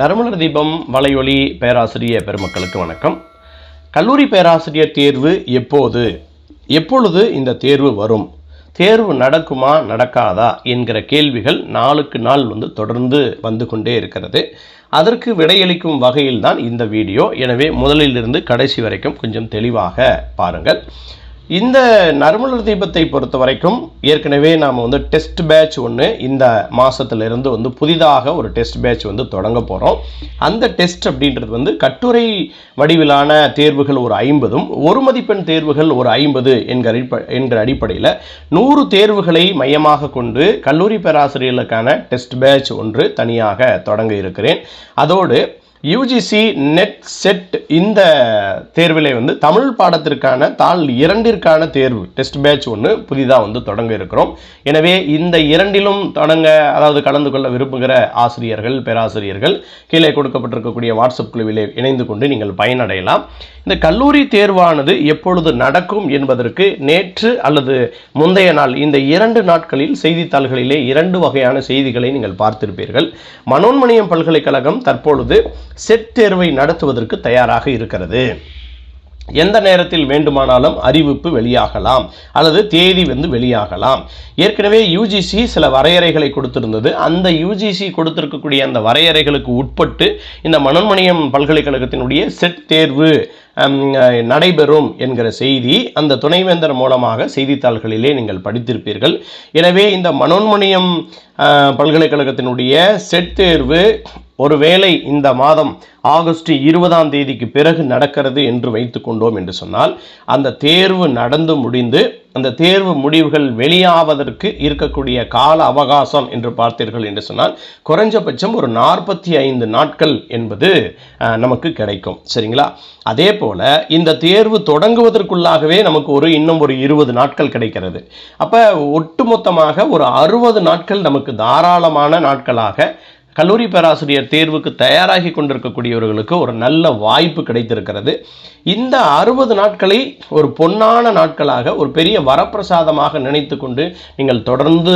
நறுமலர் தீபம் வலையொலி பேராசிரியர் பெருமக்களுக்கு வணக்கம். கல்லூரி பேராசிரியர் தேர்வு எப்போது? எப்பொழுது இந்த தேர்வு வரும்? தேர்வு நடக்குமா நடக்காதா என்கிற கேள்விகள் நாளுக்கு நாள் வந்து தொடர்ந்து வந்து கொண்டே இருக்கிறது. அதற்கு விடையளிக்கும் வகையில் தான் இந்த வீடியோ. எனவே முதலிலிருந்து கடைசி வரைக்கும் கொஞ்சம் தெளிவாக பாருங்கள். இந்த நறுமலர் தீபத்தை பொறுத்த வரைக்கும் ஏற்கனவே நாம் வந்து டெஸ்ட் பேட்ச் ஒன்று இந்த மாதத்துலேருந்து வந்து புதிதாக ஒரு டெஸ்ட் பேட்ச் வந்து தொடங்க போகிறோம் அந்த டெஸ்ட் அப்படின்றது வந்து கட்டுரை வடிவிலான தேர்வுகள் ஒரு ஐம்பதும் ஒரு மதிப்பெண் தேர்வுகள் ஒரு ஐம்பது என்கிற அடிப்ப அடிப்படையில் நூறு தேர்வுகளை மையமாக கொண்டு கல்லூரி பேராசிரியர்களுக்கான டெஸ்ட் பேட்ச் ஒன்று தனியாக தொடங்க இருக்கிறேன். அதோடு யூஜிசி நெட் செட் இந்த தேர்விலே வந்து தமிழ் பாடத்திற்கான தாள் இரண்டிற்கான தேர்வு டெஸ்ட் பேட்ச் ஒன்று புதிதாக வந்து தொடங்க இருக்கிறோம். எனவே இந்த இரண்டிலும் தொடங்க அதாவது கலந்து கொள்ள விரும்புகிற ஆசிரியர்கள் பேராசிரியர்கள் கீழே கொடுக்கப்பட்டிருக்கக்கூடிய வாட்ஸ்அப் குழுவிலே இணைந்து கொண்டு நீங்கள் பயனடையலாம். இந்த கல்லூரி தேர்வானது எப்பொழுது நடக்கும் என்பதற்கு நேற்று அல்லது முந்தைய நாள் இந்த இரண்டு நாட்களில் செய்தித்தாள்களிலே இரண்டு வகையான செய்திகளை நீங்கள் பார்த்திருப்பீர்கள். மனோன்மணியம் பல்கலைக்கழகம் தற்பொழுது செட் தேர்வை நடத்துவதற்கு தயாராக இருக்கிறது. எந்த நேரத்தில் வேண்டுமானாலும் அறிவிப்பு வெளியாகலாம் அல்லது தேதி வந்து வெளியாகலாம். ஏற்கனவே யூஜிசி சில வரையறைகளை கொடுத்திருந்தது. அந்த யூஜிசி கொடுத்திருக்கக்கூடிய அந்த வரையறைகளுக்கு உட்பட்டு இந்த மனோன்மணியம் பல்கலைக்கழகத்தினுடைய செட் தேர்வு நடைபெறும் என்கிற செய்தி அந்த துணைவேந்தர் மூலமாக செய்தித்தாள்களிலே நீங்கள் படித்திருப்பீர்கள். எனவே இந்த மனோன்மணியம் பல்கலைக்கழகத்தினுடைய செட் தேர்வு ஒருவேளை இந்த மாதம் ஆகஸ்ட் இருபதாம் தேதிக்கு பிறகு நடக்கிறது என்று வைத்து கொண்டோம் என்று சொன்னால் அந்த தேர்வு நடந்து முடிந்து அந்த தேர்வு முடிவுகள் வெளியாவதற்கு இருக்கக்கூடிய கால அவகாசம் என்று பார்த்தீர்கள் என்று சொன்னால் குறைஞ்சபட்சம் ஒரு நாற்பத்தி ஐந்து நாட்கள் என்பது நமக்கு கிடைக்கும். சரிங்களா? அதே போல இந்த தேர்வு தொடங்குவதற்குள்ளாகவே நமக்கு ஒரு இன்னும் ஒரு இருபது நாட்கள் கிடைக்கிறது. அப்போ ஒட்டுமொத்தமாக ஒரு அறுபது நாட்கள் நமக்கு தாராளமான நாட்களாக கல்லூரி பேராசிரியர் தேர்வுக்கு தயாராகி கொண்டிருக்கக்கூடியவர்களுக்கு ஒரு நல்ல வாய்ப்பு கிடைத்திருக்கிறது. இந்த அறுபது நாட்களை ஒரு பொன்னான நாட்களாக ஒரு பெரிய வரப்பிரசாதமாக நினைத்து கொண்டு நீங்கள் தொடர்ந்து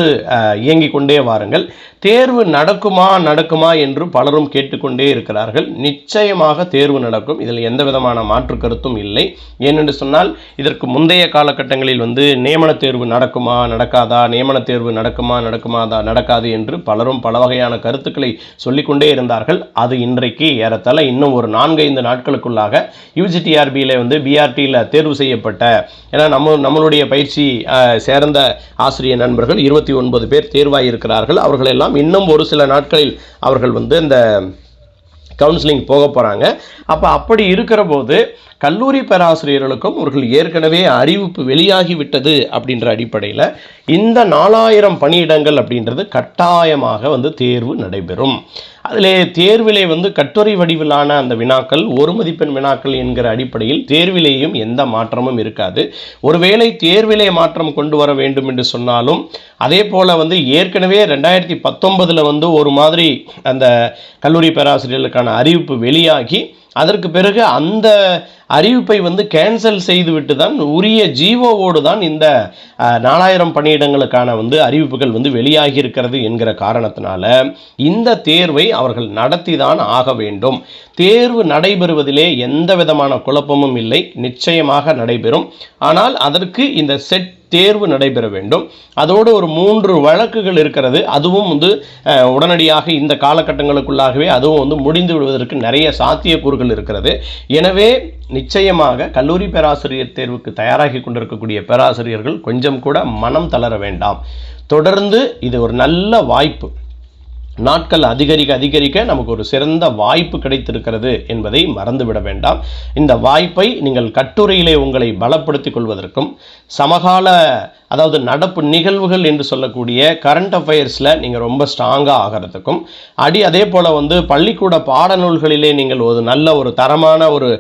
இயங்கிக் கொண்டே வாருங்கள். தேர்வு நடக்குமா நடக்குமா என்று பலரும் கேட்டுக்கொண்டே இருக்கிறார்கள். நிச்சயமாக தேர்வு நடக்கும். இதில் எந்த விதமான மாற்று கருத்தும் இல்லை. ஏனென்று சொன்னால் இதற்கு முந்தைய காலகட்டங்களில் வந்து நியமன தேர்வு நடக்குமா நடக்காதா நியமன தேர்வு நடக்குமா நடக்குமாதா நடக்காது என்று பலரும் பல வகையான கருத்துக்களை சொல்லிக்கொண்டே இருந்தார்கள். அது இன்றைக்கு ஏறத்தாழ இன்னும் ஒரு நான்கு ஐந்து நாட்களுக்குள்ளாக யூஜிடிஆர்பியில் வந்து பிஆர்டியில் தேர்வு செய்யப்பட்ட ஏன்னா நம்ம நம்மளுடைய பயிற்சி அஹ், சேர்ந்த ஆசிரியர் நண்பர்கள் இருபத்தி ஒன்பது பேர் தேர்வாயிருக்கிறார்கள். அவர்களெல்லாம் இன்னும் ஒரு சில நாட்களில் அவர்கள் வந்து இந்த கவுன்சிலிங் போக போகிறாங்க அப்போ அப்படி இருக்கிற போது கல்லூரி பேராசிரியர்களுக்கும் அவர்கள் ஏற்கனவே அறிவிப்பு வெளியாகிவிட்டது அப்படின்ற அடிப்படையில் இந்த நாலாயிரம் பணியிடங்கள் அப்படின்றது கட்டாயமாக வந்து தேர்வு நடைபெறும். அதிலே தேர்விலே வந்து கட்டுரை வடிவிலான அந்த வினாக்கள் ஒரு மதிப்பெண் வினாக்கள் என்கிற அடிப்படையில் தேர்விலேயும் எந்த மாற்றமும் இருக்காது. ஒருவேளை தேர்விலே மாற்றம் கொண்டு வர வேண்டும் என்று சொன்னாலும் அதே போல் வந்து ஏற்கனவே ரெண்டாயிரத்தி பத்தொன்பதில் வந்து ஒரு மாதிரி அந்த கல்லூரி பேராசிரியர்களுக்கான அறிவிப்பு வெளியாகி அதற்கு பிறகு அந்த அறிவிப்பை வந்து கேன்சல் செய்துவிட்டு தான் உரிய ஜீவோவோடு தான் இந்த நாலாயிரம் பணியிடங்களுக்கான வந்து அறிவிப்புகள் வந்து வெளியாகி இருக்கிறது என்கிற காரணத்தினால இந்த தேர்வை அவர்கள் நடத்தி தான் ஆக வேண்டும். தேர்வு நடைபெறுவதிலே எந்த விதமான குழப்பமும் இல்லை. நிச்சயமாக நடைபெறும். ஆனால் அதற்கு இந்த செட் தேர்வு நடைபெற வேண்டும். அதோடு ஒரு மூன்று வழக்குகள் இருக்கிறது. அதுவும் வந்து உடனடியாக இந்த காலகட்டங்களுக்குள்ளாகவே அதுவும் வந்து முடிந்து விடுவதற்கு நிறைய சாத்தியக்கூறுகள் இருக்கிறது. எனவே நிச்சயமாக கல்லூரி பேராசிரியர் தேர்வுக்கு தயாராகி கொண்டிருக்கக்கூடிய பேராசிரியர்கள் கொஞ்சம் கூட மனம் தளர வேண்டாம். தொடர்ந்து இது ஒரு நல்ல வாய்ப்பு. நாட்கள் அதிகரிக்க அதிகரிக்க நமக்கு ஒரு சிறந்த வாய்ப்பு கிடைத்திருக்கிறது என்பதை மறந்துவிட வேண்டாம். இந்த வாய்ப்பை நீங்கள் கட்டுரையிலே உங்களை பலப்படுத்திக் கொள்வதற்கும் சமகால அதாவது நடப்பு நிகழ்வுகள் என்று சொல்லக்கூடிய கரண்ட் அஃபேர்ஸில் நீங்கள் ரொம்ப ஸ்ட்ராங்காக ஆகிறதுக்கும் அடி அதே போல் வந்து பள்ளிக்கூட பாடநூல்களிலே நீங்கள் ஒரு நல்ல ஒரு தரமான ஒரு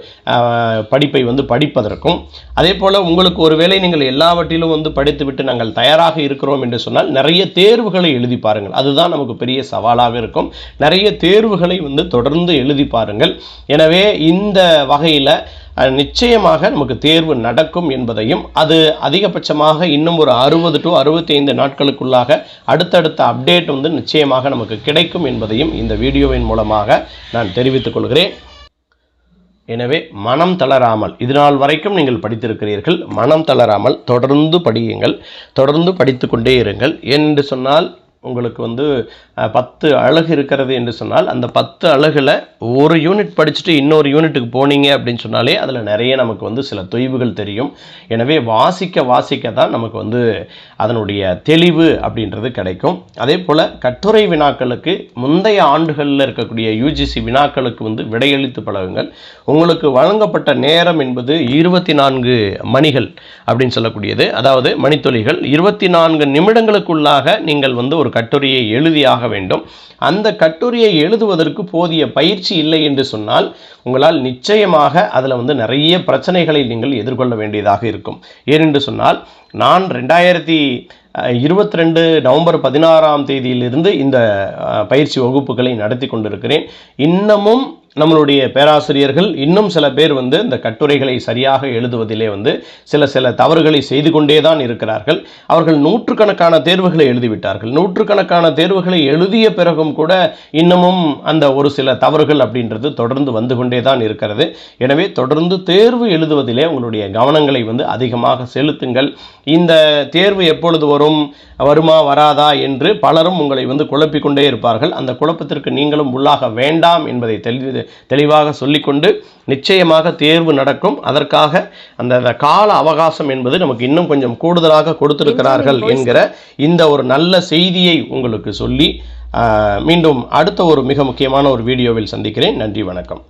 படிப்பை வந்து படிப்பதற்கும் அதே போல் உங்களுக்கு ஒருவேளை நீங்கள் எல்லாவற்றிலும் வந்து படித்துவிட்டு நாங்கள் தயாராக இருக்கிறோம் என்று சொன்னால் நிறைய தேர்வுகளை எழுதி பாருங்கள். அதுதான் நமக்கு பெரிய சவாலாக இருக்கும். நிறைய தேர்வுகளை வந்து தொடர்ந்து எழுதி பாருங்கள். எனவே இந்த வகையில் நிச்சயமாக நமக்கு தேர்வு நடக்கும் என்பதையும் அது அதிகபட்சமாக இன்னும் ஒரு அறுபது டு அறுபத்தைந்து நாட்களுக்குள்ளாக அடுத்தடுத்த அப்டேட் வந்து நிச்சயமாக நமக்கு கிடைக்கும் என்பதையும் இந்த வீடியோவின் மூலமாக நான் தெரிவித்துக் கொள்கிறேன். எனவே மனம் தளராமல் இது நாள் வரைக்கும் நீங்கள் படித்திருக்கிறீர்கள் மனம் தளராமல் தொடர்ந்து படியுங்கள் தொடர்ந்து படித்து கொண்டே இருங்கள் என்று சொன்னால் உங்களுக்கு வந்து பத்து அழகு இருக்கிறது என்று சொன்னால் அந்த பத்து அழகில் ஒரு யூனிட் படிச்சுட்டு இன்னொரு யூனிட்டுக்கு போனீங்க அப்படின்னு சொன்னாலே அதில் நிறைய நமக்கு வந்து சில தொய்வுகள் தெரியும். எனவே வாசிக்க வாசிக்க தான் நமக்கு வந்து அதனுடைய தெளிவு அப்படின்றது கிடைக்கும். அதே போல் கட்டுரை வினாக்களுக்கு முந்தைய ஆண்டுகளில் இருக்கக்கூடிய யூஜிசி வினாக்களுக்கு வந்து விடையளித்து பழகுங்கள். உங்களுக்கு வழங்கப்பட்ட நேரம் என்பது இருபத்தி நான்கு மணிகள் அப்படின்னு சொல்லக்கூடியது. அதாவது மணித்துளிகள் இருபத்தி நான்கு நிமிடங்களுக்குள்ளாக நீங்கள் வந்து ஒரு கட்டுரையை எழுதியாக வேண்டும். அந்த கட்டுரையை எழுதுவதற்கு போதிய பயிற்சி இல்லை என்று சொன்னால் உங்களால் நிச்சயமாக அதில் வந்து நிறைய பிரச்சனைகளை நீங்கள் எதிர்கொள்ள வேண்டியதாக இருக்கும். ஏனென்று சொன்னால் நான் ரெண்டாயிரத்தி இருபத்தி ரெண்டு நவம்பர் பதினாறாம் தேதியிலிருந்து இந்த பயிற்சி வகுப்புகளை நடத்தி கொண்டிருக்கிறேன். இன்னமும் நம்மளுடைய பேராசிரியர்கள் இன்னும் சில பேர் வந்து இந்த கட்டுரைகளை சரியாக எழுதுவதிலே வந்து சில சில தவறுகளை செய்து கொண்டே தான் இருக்கிறார்கள். அவர்கள் நூற்றுக்கணக்கான தேர்வுகளை எழுதிவிட்டார்கள். நூற்றுக்கணக்கான தேர்வுகளை எழுதிய பிறகும் கூட இன்னமும் அந்த ஒரு சில தவறுகள் அப்படின்றது தொடர்ந்து வந்து கொண்டே தான் இருக்கிறது. எனவே தொடர்ந்து தேர்வு எழுதுவதிலே உங்களுடைய கவனங்களை வந்து அதிகமாக செலுத்துங்கள். இந்த தேர்வு எப்பொழுது வரும்? வருமா வராதா என்று பலரும் உங்களை வந்து குழப்பிக்கொண்டே இருப்பார்கள். அந்த குழப்பத்திற்கு நீங்களும் உள்ளாக வேண்டாம் என்பதை தெளிவு தெளிவாக சொல்லிக்கொண்டு நிச்சயமாக தேர்வு நடக்கும். அதற்காக அந்த கால அவகாசம் என்பது நமக்கு இன்னும் கொஞ்சம் கூடுதலாக கொடுத்திருக்கிறார்கள் என்கிற இந்த ஒரு நல்ல செய்தியை உங்களுக்கு சொல்லி மீண்டும் அடுத்த ஒரு மிக முக்கியமான ஒரு வீடியோவில் சந்திக்கிறேன். நன்றி வணக்கம்.